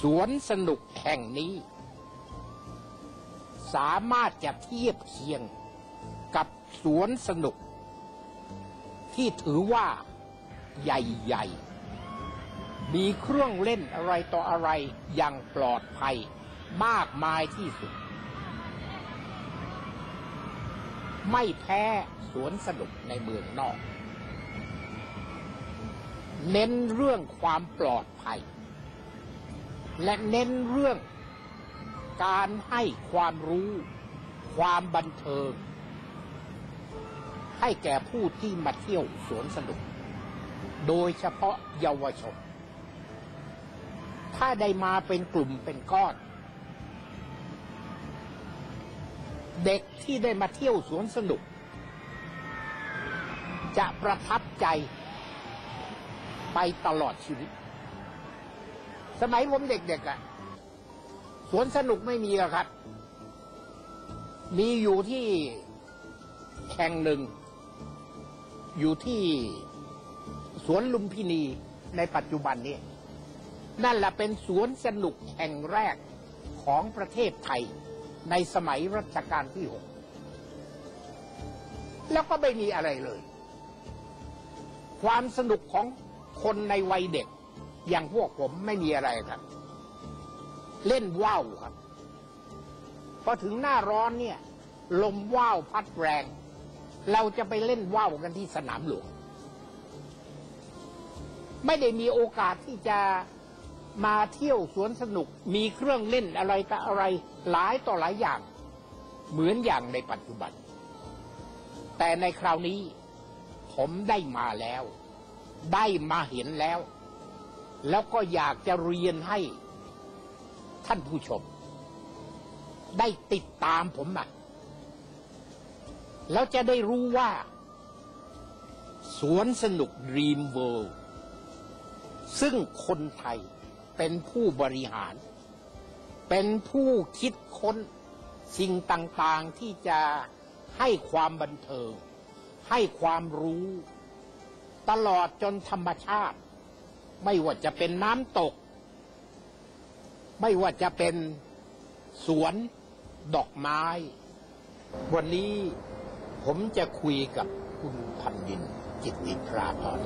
สวนสนุกแห่งนี้ สามารถจะเทียบเคียงกับสวนสนุก ที่ถือว่าใหญ่ๆ มีเครื่องเล่นอะไรต่ออะไรอย่างปลอดภัยมากมายที่สุด ไม่แพ้สวนสนุกในเมืองนอก เน้นเรื่องความปลอดภัย และเน้นเรื่องการให้ความรู้ ความบันเทิง ให้แก่ผู้ที่มาเที่ยวสวนสนุก โดยเฉพาะเยาวชน ถ้าได้มาเป็นกลุ่มเป็นก้อน เด็กที่ได้มาเที่ยวสวนสนุก จะประทับใจไปตลอดชีวิต สมัยผมเด็กๆอะ่ะสวนสนุกไม่มีหรอกครับ มีอยู่ที่แห่งหนึ่ง อยู่ที่สวนลุมพินีในปัจจุบันนี้ นั่นแหละเป็นสวนสนุกแห่งแรกของประเทศไทย ในสมัยรัชกาลที่หกแล้วก็ไม่มีอะไรเลย ความสนุกของคนในวัยเด็ก อย่างพวกผมไม่มีอะไรครับ เล่นว่าวครับ พอถึงหน้าร้อนเนี่ย ลมว่าวพัดแรง เราจะไปเล่นว่าวกันที่สนามหลวงไม่ได้มีโอกาสที่จะมาเที่ยวสวนสนุก มีเครื่องเล่นอะไรต่ออะไรหลายต่อหลายอย่าง เหมือนอย่างในปัจจุบัน แต่ในคราวนี้ผมได้มาแล้ว ได้มาเห็นแล้ว แล้วก็อยากจะเรียนให้ท่านผู้ชม ได้ติดตามผมมาแล้วจะได้รู้ว่า สวนสนุก Dream World ซึ่งคนไทยเป็นผู้บริหาร เป็นผู้คิดค้นสิ่งต่างๆที่จะให้ความบันเทิง ให้ความรู้ ตลอดจนธรรมชาติ ไม่ว่าจะเป็นน้ำตก ไม่ว่าจะเป็นสวนดอกไม้ วันนี้ผมจะคุยกับคุณพันยิน จิตติตราพร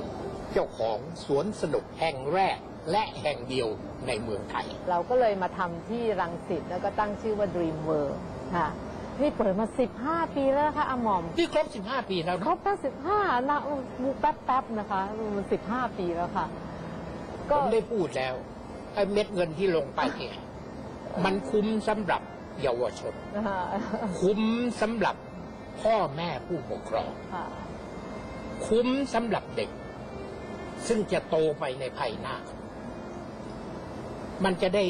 เจ้าของสวนสนุกแห่งแรกและแห่งเดียวในเมืองไทย เราก็เลยมาทำที่รังสิตแล้วก็ตั้งชื่อว่า Dream World ค่ะนี่เปิดมา 15 ปีแล้วนะคะอาหม่อมที่ครบ 15 ปีแล้วครบตั้ง15นะแป๊บๆนะคะมัน15 ปีแล้วค่ะ ผก็มได้พูดแล้วไอ้เม็ดเงินที่ลงไปเนี่ยมันคุ้มสำหรับเยาวชนนะคะคุ้มสำหรับพ่อแม่ผู้ปกครองค่ะคุ้มสำหรับเด็ก ซึ่งจะโตไปในภายหน้า มันจะได้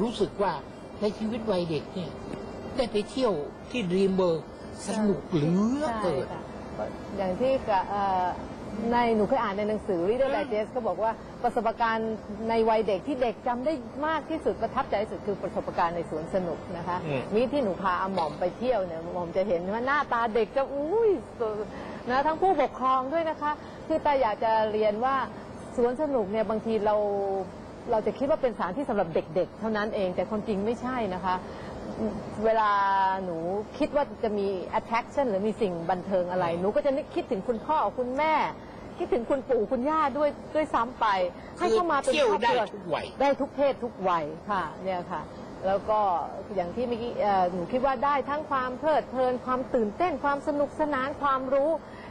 รู้สึกว่าในชีวิตวัยเด็กเนี่ย ได้ไปเที่ยวที่ดรีมเบอร์สนุกเหลือเกินใช่ค่ะอย่างที่กับเอ่อ ในหนูเคยอ่านในหนังสือ Reader Digest ก็บอกว่าประสบการณ์ในวัยเด็กที่เด็กจำได้มากที่สุดประทับใจที่สุดคือประสบการณ์ในสวนสนุกนะคะอืมนี่ที่หนูพาอาหม่อมไปเที่ยวเนี่ยหม่อมจะเห็นว่าหน้าตาเด็กจะอุ้ยนะทั้งผู้ปกครองด้วยนะคะ คือแต่อยากจะเรียนว่าสวนสนุกเนี่ยบางทีเราเราจะคิดว่าเป็นสถานที่สำหรับเด็ก ๆ เท่านั้นเองแต่ความจริงไม่ใช่นะคะ เวลาหนูคิดว่าจะมี attraction หรือมีสิ่งบันเทิงอะไร หนูก็จะนึกคิดถึงคุณพ่อคุณแม่ คิดถึงคุณปู่คุณย่าด้วยด้วยซ้ำไป ให้เข้ามาเป็นเที่ยวครอบได้ครัวทุกวัย ได้ทุกเพศทุกวัยค่ะเนี่ยค่ะ แล้วก็อย่างที่เมื่อกี้เอ่อหนูคิดว่าได้ทั้งความเพลิดเพลินความตื่นเต้นความสนุกสนานความรู้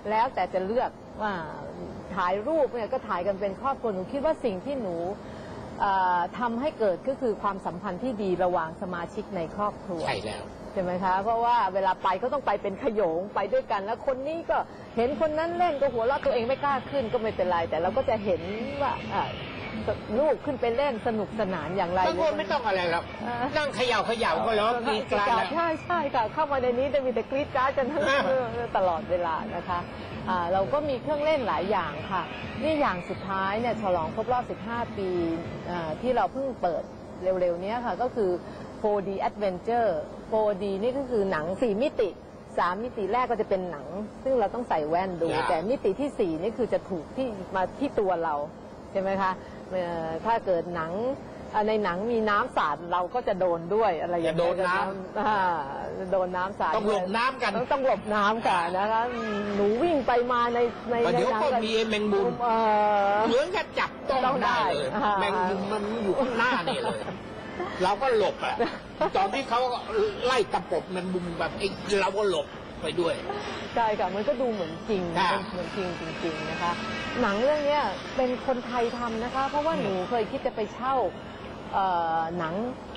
แล้วแต่จะเลือกว่าถ่ายรูปเนี่ยก็ถ่ายกันเป็นครอบครัวหนูคิดว่าสิ่งที่หนูเอ่อ ทำให้เกิดก็คือความสัมพันธ์ที่ดีระหว่างสมาชิกในครอบครัว ใช่แล้วใช่ไหมคะ เพราะว่าเวลาไปก็ต้องไปเป็นขโยงไปด้วยกัน แล้วคนนี้ก็เห็นคนนั้นเล่นก็หัวเราะตัวเองไม่กล้าขึ้นก็ไม่เป็นไร แต่เราก็จะเห็นว่าอะ ลูกขึ้นไปเล่นสนุกสนานอย่างไรบางคนไม่ต้องอะไรครับเออนั่งเขย่าเขย่าก็ร้องกรีดกราดแล้วใช่ใช่ค่ะเข้ามาในนี้จะมีแต่กรีดกราดกันทั้งอ่าตลอดเวลานะคะอ่าเราก็มีเครื่องเล่นหลายอย่างค่ะ นี่อย่างสุดท้ายเนี่ยฉลองครบรอบ 15 ปีอ่าที่เราเพิ่งเปิดเร็วๆเนี้ยค่ะก็คือ 4D Adventure 4D นี่ก็คือหนัง 4 มิติ3มิติแรกก็จะเป็นหนัง ซึ่งเราต้องใส่แว่นดูครับแต่มิติที่4นี่คือจะถูกที่มาที่ตัวเราใช่ไหมคะเอ่อถ้าเกิดหนังอ่าในหนังมีน้ำสาดเราก็จะโดนด้วยอะไรอย่างจะโดนน้ำำอ่าโดนน้ำสาดต้องหลบด้วยน้ำกันต้องต้องหลบน้ำค่ะนะคะหนูวิ่งไปมาในในประในเดี๋ยวหนังก็มีไอ้แมงมุมเอ่อเหมือนกับจับต้องต้องได้ได้เลยอ่าแมงมุมมันอยู่ข้างหน้านี่เลยเราก็หลบอะตอนที่เขาไล่ตะปบแมงมุมแบบไอ้เราก็หลบ ไปด้วย ใช่ค่ะมันก็ดูเหมือนจริงค่ะ เหมือนจริงจริง ๆนะคะ หนังเรื่องเนี้ยเป็นคนไทยทำนะคะ เพราะว่าอืมหนูเคยคิดจะไปเช่าเอ่อหนัง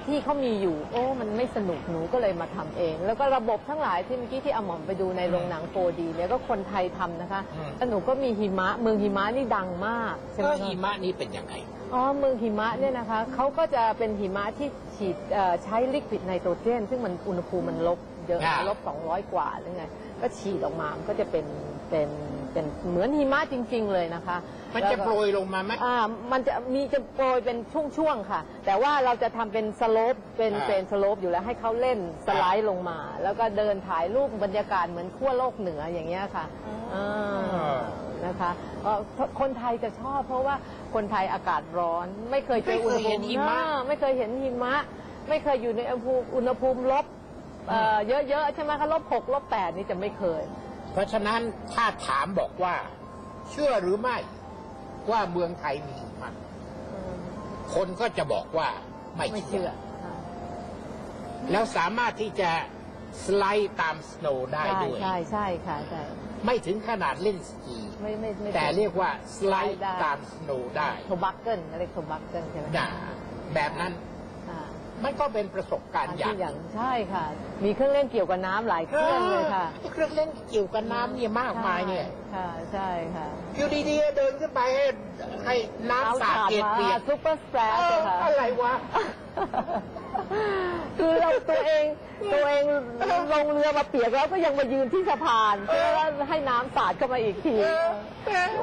ที่เขามีอยู่ โอ้ มันไม่สนุกหนูก็เลยมาทำเอง แล้วก็ระบบทั้งหลายที่เมื่อกี้ที่อาหม่อมไปดูในโรงหนัง 4D เนี่ยก็คนไทยทำนะคะอืม แล้วหนูก็มีหิมะ เมืองหิมะนี่ดังมากใช่ไหมก็คะ หิมะนี่เป็นยังไง อ๋อเมืองหิมะเนี่ยนะคะเขาก็จะเป็นหิมะที่ฉีดเอ่อใช้ลิควิดไนโตรเจน ซึ่งมันอุณหภูมิมันลบ เยอะอ่า ลบ 200 กว่าหรือไง ก็ฉีดออกมา มันก็จะเป็นเป็นเป็นเหมือนหิมะจริง ๆ เลยนะคะมันจะแล้วก็ โปรยลงมาไหม อ่ามันจะมีจะโปรยเป็นช่วงๆค่ะ แต่ว่าเราจะทำเป็นสโลปเป็นอ่าเป็นสโลปอยู่แล้วให้เขาเล่นสไลด์ลงมา แล้วก็เดินถ่ายรูปบรรยากาศเหมือนขั้วโลกเหนืออย่างเงี้ยค่ะอ่านะคะเอ่อคนไทยจะชอบเพราะว่าคนไทยอากาศร้อน ไม่เคยเจออุณหภูมิไม่เคยเห็นหิมะ อ่าไม่เคยเห็นหิมะ ไม่เคยอยู่ในอุณหภูมิอุณหภูมิลบ เอ่อเยอะๆใช่ไหมคะลบหกลบแปดนี่จะไม่เคย เพราะฉะนั้นถ้าถามบอกว่า เชื่อหรือไม่ว่าเมืองไทยมีหิมะคนก็จะบอกว่าไม่ไม่เชื่เชื่ออค่ะแล้วสามารถที่จะสไลด์ตามสโนว์ได้ใช่ด้วย ใช่ใช่ค่ะใช่ไม่ถึงขนาดเล่นสกี ไม่ไม่ไม่แต่เรียกว่าสไลด์ได้ตามสโนว์ได้โทบักเกิลเรียกโทบักเกิลใช่ไหมด่าแบบนั้น อ่ามันก็เป็นประสบการณ์อย่างที่อย่างใช่ค่ะ มีเครื่องเล่นเกี่ยวกับน้ำหลายเครื่องเลยค่ะออเครื่องเล่นเกี่ยวกับน้ำเนี่ยมากมายเนี่ยใช่ใช่ค่ะอยู่ดีๆเดินขึ้นไปให้ให้น้ำสาดเปียกมาเปียกซุปเปอร์สแปรเออค่ะอะไรวะคือเราตัวเองตัวเองลงเรือมาเปียกแล้วก็ยังมายืนที่สะพานเพื่อให้น้ำสาดเข้ามาอีกทีเออ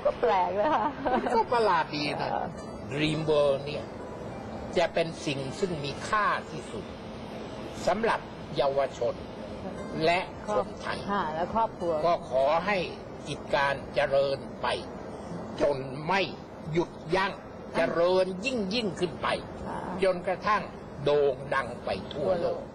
ก็แปลกนะคะก็ประหลาดดีนะ Dream World เนี่ย จะเป็นสิ่งซึ่งมีค่าที่สุดสำหรับเยาวชนและคนไทยค่ะแล้วครอบครัว ก็ขอให้กิจการเจริญไป จนไม่หยุดยัง้งเจริญยิ่งยิ่งขึ้นไปค่ะจนกระทั่งโด่งดังไปทั่วทั่วโลโลกก